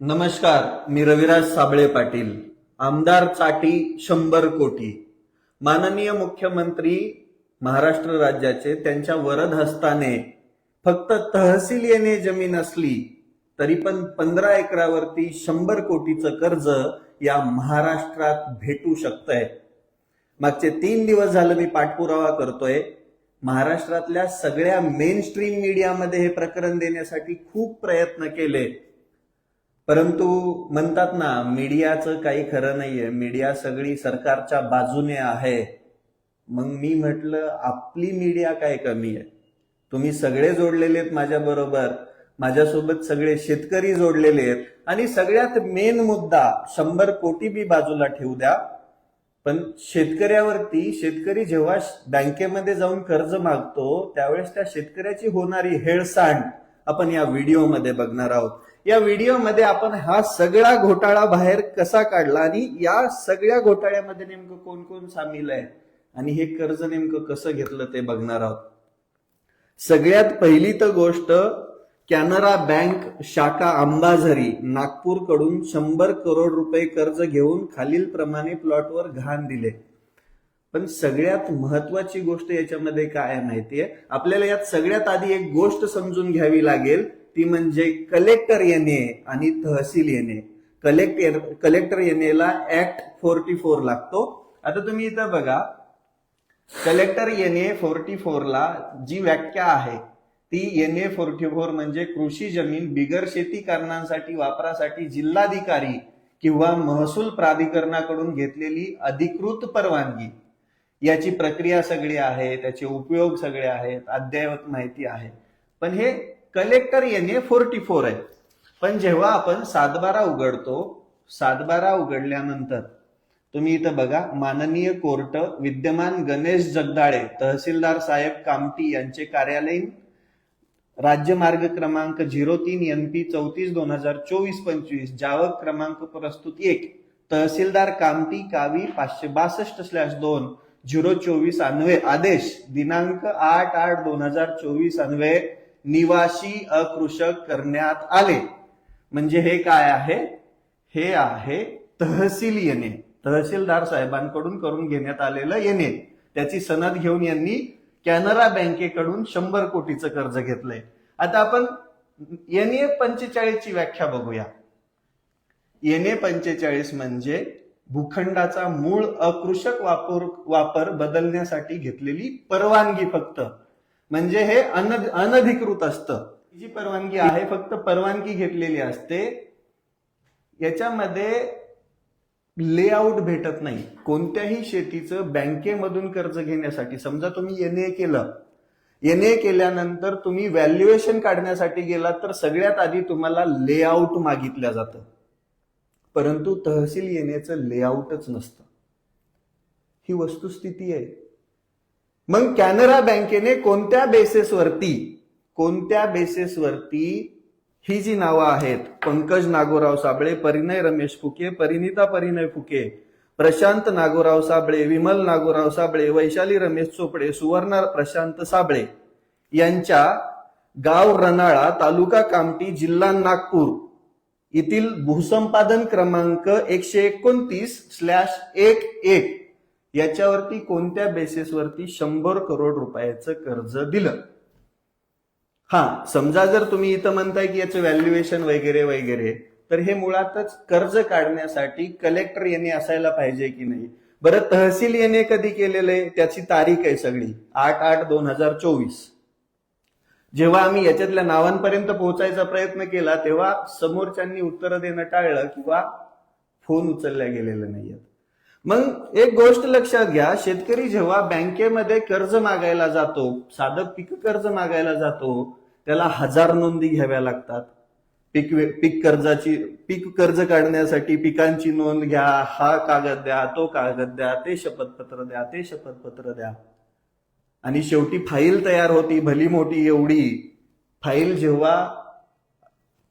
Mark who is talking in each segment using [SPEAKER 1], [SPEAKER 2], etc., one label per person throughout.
[SPEAKER 1] नमस्कार मी रविराज साबळे पाटील आमदार चाटी शंभर कोटी. माननीय मुख्यमंत्री महाराष्ट्र राज्याचे त्यांच्या वरद हस्ताने फक्त तहसील येणे जमीन असली तरी पण पंधरा एकरावरती शंभर कोटीचं कर्ज या महाराष्ट्रात भेटू शकतंय. मागचे तीन दिवस झालं मी पाठपुरावा करतोय. महाराष्ट्रातल्या सगळ्या मेन स्ट्रीम मीडियामध्ये हे प्रकरण देण्यासाठी खूप प्रयत्न केले. परंतु म्हणतात ना मीडियाचं काही खरं नाहीये. मीडिया सगळी सरकारच्या बाजूने आहे. मग मी म्हटलं आपली मीडिया काय कमी आहे? तुम्ही सगळे जोडलेले आहेत माझ्या बरोबर. माझ्यासोबत सगळे शेतकरी जोडलेले आहेत. आणि सगळ्यात मेन मुद्दा शंभर कोटी बी बाजूला ठेवू द्या. पण शेतकऱ्यावरती शेतकरी जेव्हा बँकेमध्ये जाऊन कर्ज मागतो त्यावेळेस त्या शेतकऱ्याची होणारी हेळसांड आपण या व्हिडिओमध्ये बघणार आहोत. या व्हिडिओमध्ये आपण हा सगळा घोटाळा बाहेर कसा काढला आणि या सगळ्या घोटाळ्यामध्ये नेमकं कोण कोण सामील आहे? आणि हे कर्ज नेमकं कसं घेतलं ते बघणार आहोत. सगळ्यात पहिली तर गोष्ट कॅनरा बँक शाखा अंबाझरी नागपूरकडून शंभर करोड रुपये कर्ज घेऊन खालील प्रमाणे प्लॉटवर घाण दिले. पण सगळ्यात महत्वाची गोष्ट याच्यामध्ये काय आहे माहितीये? आपल्याला यात सगळ्यात आधी एक गोष्ट समजून घ्यावी लागेल ती म्हणजे कलेक्टर येणे आणि तहसील येणे कलेक्टर कलेक्टर येणेला ऍक्ट फोर्टी फोर लागतो. आता तुम्ही इथं बघा. कलेक्टर येणे फोर्टी फोरला जी व्याख्या आहे ती एन ए फोर्टी फोर म्हणजे कृषी जमीन बिगर शेती कारणांसाठी वापरासाठी जिल्हाधिकारी किंवा महसूल प्राधिकरणाकडून घेतलेली अधिकृत परवानगी. याची प्रक्रिया सगळी आहे त्याचे उपयोग सगळे आहेत अद्ययावत माहिती आहे. पण हे कलेक्टर येणे फोर्टी फोर आहे. पण जेव्हा आपण सातबारा उघडतो सातबारा उघडल्यानंतर तुम्ही इथं बघा माननीय कोर्ट विद्यमान गणेश जगदाळे तहसीलदार साहेब कामटी यांचे कार्यालयीन राज्य मार्ग क्रमांक झिरो तीन एन पी चौतीस दोन हजार चोवीस पंचवीस जावक क्रमांक प्रस्तुत एक तहसीलदार कामटी कावी पाचशे बासष्ट स्लॅश दोन झिरो चोवीस अन्वय आदेश दिनांक आठ आठ दोन हजार चोवीस अन्वय निवासी अकृषक करण्यात आले. म्हणजे हे काय आहे? हे आहे तहसील येणे. तहसीलदार साहेबांकडून करून घेण्यात आलेलं येणे. त्याची सनद घेऊन यांनी कॅनरा बँकेकडून शंभर कोटीचं कर्ज घेतलंय. आता आपण येणे पंचेचाळीसची व्याख्या बघूया. येणे पंचेचाळीस म्हणजे भूखंडाचा मूळ अकृषक वापर वापर बदलण्यासाठी घेतलेली परवानगी फक्त. म्हणजे हे अन अनधिकृत असतं. जी परवानगी आहे फक्त परवानगी घेतलेली असते. याच्यामध्ये लेआउट भेटत नाही. कोणत्याही शेतीचं बँकेमधून कर्ज घेण्यासाठी समजा तुम्ही एन ए केलं एन ए केल्यानंतर तुम्ही व्हॅल्युएशन काढण्यासाठी गेलात तर सगळ्यात आधी तुम्हाला लेआउट मागितलं जातं. परंतु तहसील येण्याचं लेआउटच नसतं. ही वस्तुस्थिती आहे. मग कॅनरा बँकेने कोणत्या बेसेसवरती कोणत्या बेसेसवरती ही जी नावं आहेत पंकज नागोराव साबळे परिणय रमेश फुके परिणिता परिणय फुके प्रशांत नागोराव साबळे विमल नागोराव साबळे वैशाली रमेश चोपडे सुवर्ण प्रशांत साबळे यांच्या गाव रनाळा तालुका कामटी जिल्हा नागपूर येथील भूसंपादन क्रमांक एकशे एकोणतीस स्लॅश एक एक. याच्यावरती कोणत्या बेसिसवरती शंभर करोड रुपयाचं कर्ज दिलं? हा समजा जर तुम्ही इथं म्हणताय की याचं व्हॅल्युएशन वगैरे वगैरे तर हे मुळातच कर्ज काढण्यासाठी कलेक्टर येणे असायला पाहिजे की नाही? बरं तहसील याने कधी केलेलं आहे? त्याची तारीख आहे सगळी आठ आठ दोन हजार चोवीस. जेव्हा आम्ही याच्यातल्या नावांपर्यंत पोहोचायचा प्रयत्न केला तेव्हा समोरच्यांनी उत्तरं देणं टाळलं किंवा फोन उचलल्या गेलेलं नाहीयेत. मग एक गोष्ट लक्षात घ्या शेतकरी जेव्हा बँकेमध्ये कर्ज मागायला जातो साधं पीक कर्ज मागायला जातो त्याला हजार नोंदी घ्याव्या लागतात. पीक पीक कर्जाची पीक कर्ज काढण्यासाठी पिकांची नोंद घ्या हा कागद द्या तो कागद द्या ते शपथपत्र द्या ते शपथपत्र द्या. आणि शेवटी फाईल तयार होती भली मोठी एवढी. फाईल जेव्हा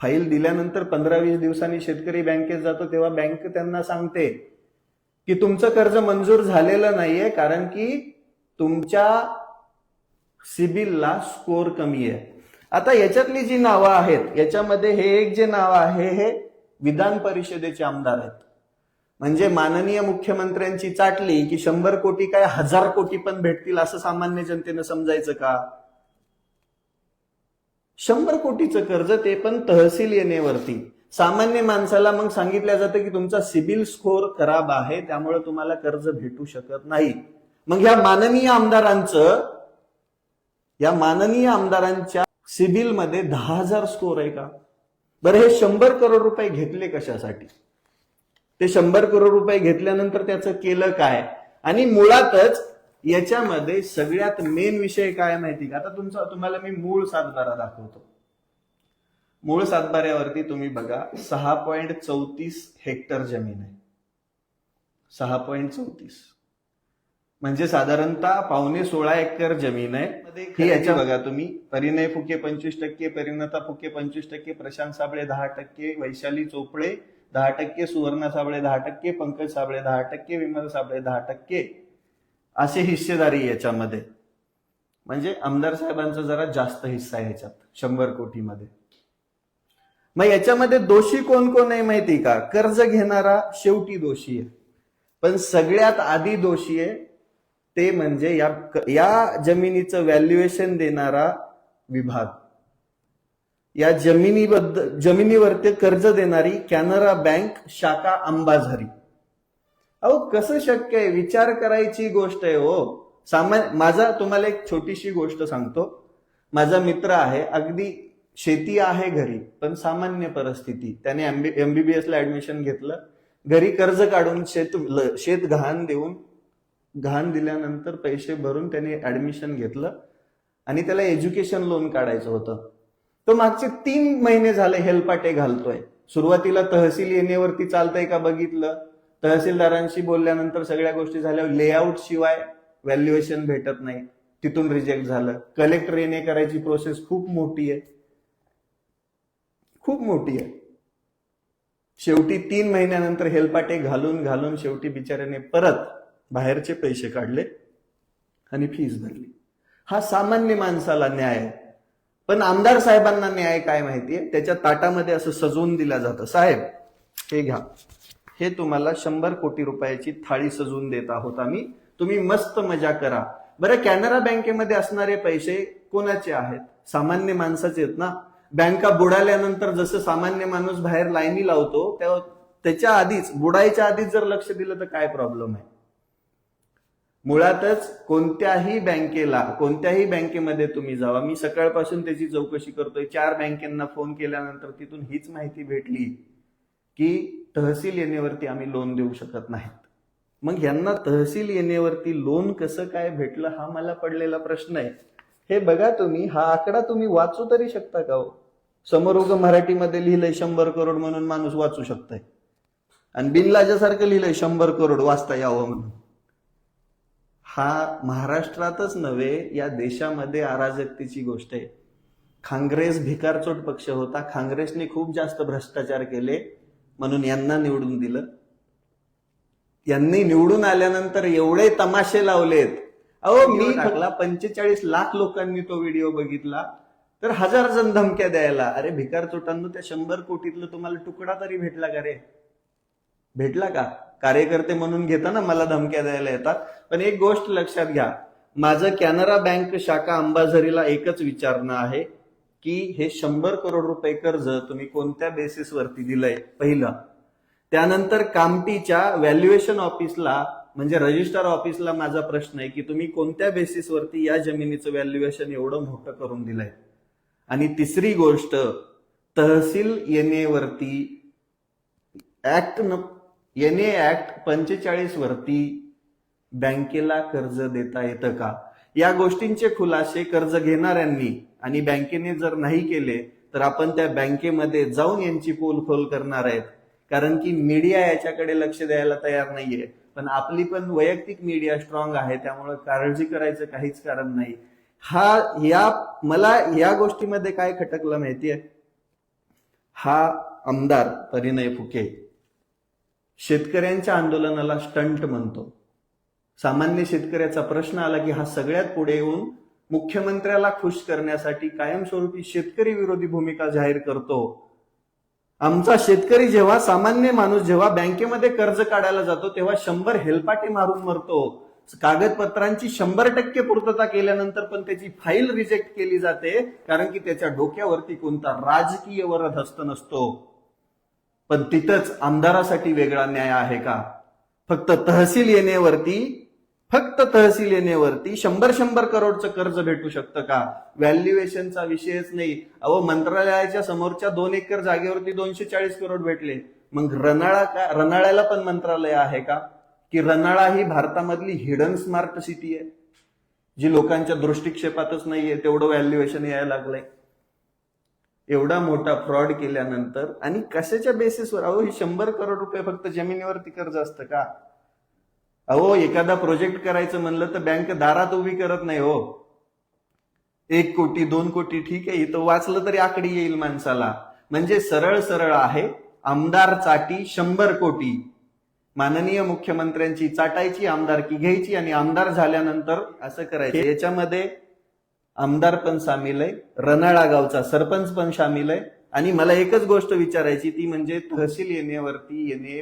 [SPEAKER 1] फाईल दिल्यानंतर पंधरा वीस दिवसांनी शेतकरी बँकेत जातो तेव्हा बँक त्यांना सांगते की तुमचं कर्ज मंजूर झालेलं नाहीये कारण की तुमच्या सिबिलला स्कोर कमी आहे. आता याच्यातली जी नावं आहेत याच्यामध्ये हे एक जे नाव आहे हे विधान परिषदेचे आमदार आहेत. म्हणजे माननीय मुख्यमंत्र्यांची चाटली की शंभर कोटी काय हजार कोटी पण भेटतील असं सामान्य जनतेनं समजायचं का? शंभर कोटीचं कर्ज ते पण तहसील येणेवरती सामान्य माणसाला मग सांगितलं जातं की तुमचा सिबिल स्कोर खराब आहे त्यामुळे तुम्हाला कर्ज भेटू शकत नाही. मग या माननीय आमदारांचं या माननीय आमदारांच्या सिबिलमध्ये दहा हजार स्कोर आहे का? बरं हे शंभर करोड रुपये घेतले कशासाठी? ते शंभर करोड रुपये घेतल्यानंतर त्याचं केलं काय? आणि मुळातच याच्यामध्ये सगळ्यात मेन विषय काय माहिती का? आता तुमचा तुम्हाला मी मूळ सातबारा दाखवतो. मूळ सातबाऱ्यावरती तुम्ही बघा सहा पॉईंट चौतीस हेक्टर जमीन आहे. सहा पॉईंट चौतीस. म्हणजे साधारणतः पावणे सोळा एकर जमीन आहे. ही याच्या बघा तुम्ही. परिणय फुके पंचवीस टक्के परिणता फुके पंचवीस टक्के प्रशांत साबळे दहा टक्के वैशाली चोपडे दहा टक्के सुवर्णा साबळे दहा टक्के पंकज साबळे दहा टक्के विमल साबळे दहा टक्के. असे हिस्सेदारी याच्यामध्ये. म्हणजे आमदार साहेबांचा जरा जास्त हिस्सा आहे ह्याच्यात शंभर कोटीमध्ये. मग याच्यामध्ये दोषी कोण कोण आहे माहिती का? कर्ज घेणारा शेवटी दोषी आहे. पण सगळ्यात आधी दोषी आहे ते म्हणजे या या जमिनीचं व्हॅल्युएशन देणारा विभाग. या जमिनीबद्दल जमिनीवरती कर्ज देणारी कॅनरा बँक शाखा अंबाझरी. अहो कसं शक्य आहे? विचार करायची गोष्ट आहे हो. सामान्य माझा तुम्हाला एक छोटीशी गोष्ट सांगतो. माझा मित्र आहे अगदी शेती आहे घरी पण सामान्य परिस्थिती. त्याने एमबीबीएस ला ऍडमिशन घेतलं. घरी कर्ज काढून शेत शेत घाण देऊन घाण दिल्यानंतर पैसे भरून त्याने ऍडमिशन घेतलं. आणि त्याला एज्युकेशन लोन काढायचं होतं. तो मागचे तीन महिने झाले हेलपाटे घालतोय. सुरुवातीला तहसील येण्यावरती चालतंय का बघितलं. तहसीलदारांशी बोलल्यानंतर सगळ्या गोष्टी झाल्या. लेआउट शिवाय व्हॅल्युएशन भेटत नाही. तिथून रिजेक्ट झालं. कलेक्टर येणे करायची प्रोसेस खूप मोठी आहे. खूप मोठी आहे. शेवटी तीन महिन्यानंतर हेलपाटे घालून घालून शेवटी बिचाऱ्याने परत बाहेरचे पैसे काढले आणि फीज भरली. हा सामान्य माणसाला न्याय आहे. पण आमदार साहेबांना न्याय काय माहितीये? त्याच्या ताटामध्ये असं सजवून दिलं जातं. साहेब हे घ्या. हे तुम्हाला शंभर कोटी रुपयाची थाळी सजवून देत आहोत आम्ही. तुम्ही मस्त मजा करा. बरं कॅनरा बँकेमध्ये असणारे पैसे कोणाचे आहेत? सामान्य माणसाचे आहेत ना? बँका बुडाल्यानंतर जसं सामान्य माणूस बाहेर लाईनी लावतो तेव्हा त्याच्या आधीच बुडायच्या आधीच जर लक्ष दिलं तर काय प्रॉब्लेम आहे? मुळातच कोणत्याही बँकेला कोणत्याही बँकेमध्ये तुम्ही जावा. मी सकाळपासून त्याची चौकशी करतोय. चार बँकेंना फोन केल्यानंतर तिथून हीच माहिती भेटली की तहसील येणेवरती आम्ही लोन देऊ शकत नाहीत. मग यांना तहसील येणेवरती लोन कसं काय भेटलं हा मला पडलेला प्रश्न आहे. हे बघा तुम्ही हा आकडा तुम्ही वाचू तरी शकता का हो? समोर उगं मराठीमध्ये लिहिलंय शंभर करोड म्हणून माणूस वाचू शकतोय. आणि बिनलाजासारखं लिहिलंय शंभर करोड वाचता यावं म्हणून. हा महाराष्ट्रातच नव्हे या देशामध्ये अराजकतेची गोष्ट आहे. काँग्रेस भिकारचोट पक्ष होता. काँग्रेसने खूप जास्त भ्रष्टाचार केले म्हणून यांना निवडून दिलं. यांनी निवडून आल्यानंतर एवढे तमाशे लावलेत. अहो मी टाकला. पंचेचाळीस लाख लोकांनी तो व्हिडिओ बघितला. तर हजार जण धमक्या द्यायला अरे भिकार चोटांनो त्या शंभर कोटीतलं तुम्हाला तुकडा तरी भेटला का रे? भेटला का? कार्यकर्ते म्हणून घेताना मला धमक्या द्यायला येतात. पण एक गोष्ट लक्षात घ्या माझं कॅनरा बँक शाखा अंबाझरीला एकच विचारणं आहे की हे शंभर करोड रुपये कर्ज तुम्ही कोणत्या बेसिसवरती दिलंय? पहिलं. त्यानंतर कामटीच्या व्हॅल्युएशन ऑफिसला म्हणजे रजिस्टर ऑफिसला माझा प्रश्न आहे की तुम्ही कोणत्या बेसिसवरती या जमिनीचं व्हॅल्युएशन एवढं मोठं करून दिलंय? आणि तिसरी गोष्ट तहसील येणेवरती ऍक्ट न ए ऍक्ट पंचेचाळीस वरती बँकेला कर्ज देता येतं का? या गोष्टींचे खुलासे कर्ज घेणाऱ्यांनी आणि बँकेने जर नाही केले तर आपण त्या बँकेमध्ये जाऊन यांची पोलखोल करणार आहेत. कारण की मीडिया याच्याकडे लक्ष द्यायला तयार नाहीये. पण आपली पण वैयक्तिक मीडिया स्ट्रॉंग आहे त्यामुळे काळजी करायचं काहीच कारण नाही. हा या मला या गोष्टीमध्ये काय खटकलं माहितीये? हा आमदार परिणय फुके शेतकऱ्यांच्या आंदोलनाला स्टंट म्हणतो. सामान्य शेतकऱ्याचा प्रश्न आला की हा सगळ्यात पुढे येऊन मुख्यमंत्र्याला खुश करण्यासाठी कायमस्वरूपी शेतकरी विरोधी भूमिका जाहीर करतो. आमचा शेतकरी जेव्हा सामान्य माणूस जेव्हा बँकेमध्ये कर्ज काढायला जातो तेव्हा शंभर हेलपाटे मारून मरतो. कागदपत्रांची शंभर टक्के पूर्तता केल्यानंतर पण त्याची फाईल रिजेक्ट केली जाते कारण की त्याच्या डोक्यावरती कोणता राजकीय वरद हस्त नसतो. पण तिथंच आमदारासाठी वेगळा न्याय आहे का? फक्त तहसील येण्यावरती फक्त तहसील येण्यावरती शंभर शंभर करोडचं कर्ज भेटू शकतं का? व्हॅल्युएशनचा विषयच नाही. अहो मंत्रालयाच्या समोरच्या दोन एकर जागेवरती दोनशे चाळीस करोड भेटले. मग रनाळा का रनाळ्याला पण मंत्रालय आहे का? की रनाळा ही भारतामधली हिडन स्मार्ट सिटी आहे. जी लोकांच्या दृष्टिक्षेपातच नाहीये तेवढं व्हॅल्युएशन यायला लागलंय. एवढा मोठा फ्रॉड केल्यानंतर आणि कशाच्या बेसिसवर अहो हे शंभर करोड रुपये फक्त जमिनीवरती कर्ज असतं का? अहो एखादा प्रोजेक्ट करायचं म्हणलं तर बँक दारात उभी करत नाही हो. एक कोटी दोन कोटी ठीक आहे इथं वाचलं तरी आकडी येईल माणसाला. म्हणजे सरळ सरळ आहे आमदार चाटी शंभर कोटी. माननीय मुख्यमंत्र्यांची चाटायची आमदारकी घ्यायची आणि आमदार झाल्यानंतर असं करायचं. याच्यामध्ये आमदार पण सामील आहे रनाळा गावचा सरपंच पण सामील आहे. आणि मला एकच गोष्ट विचारायची ती म्हणजे तहसील येण्यावरती येणे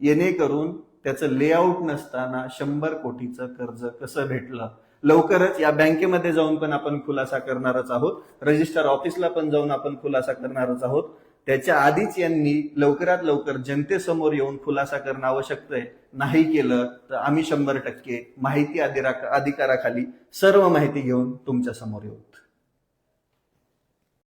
[SPEAKER 1] येणे करून त्याचं लेआउट नसताना शंभर कोटीचं कर्ज कसं भेटलं? लवकरच या बँकेमध्ये जाऊन पण आपण खुलासा करणारच आहोत. रजिस्टर ऑफिसला पण जाऊन आपण खुलासा करणारच आहोत. त्याच्या आधीच यांनी लवकरात लवकर जनतेसमोर येऊन खुलासा करणं आवश्यक आहे. नाही केलं तर आम्ही शंभर टक्के माहिती अधिरा- अधिकाराखाली सर्व माहिती घेऊन तुमच्यासमोर येऊ.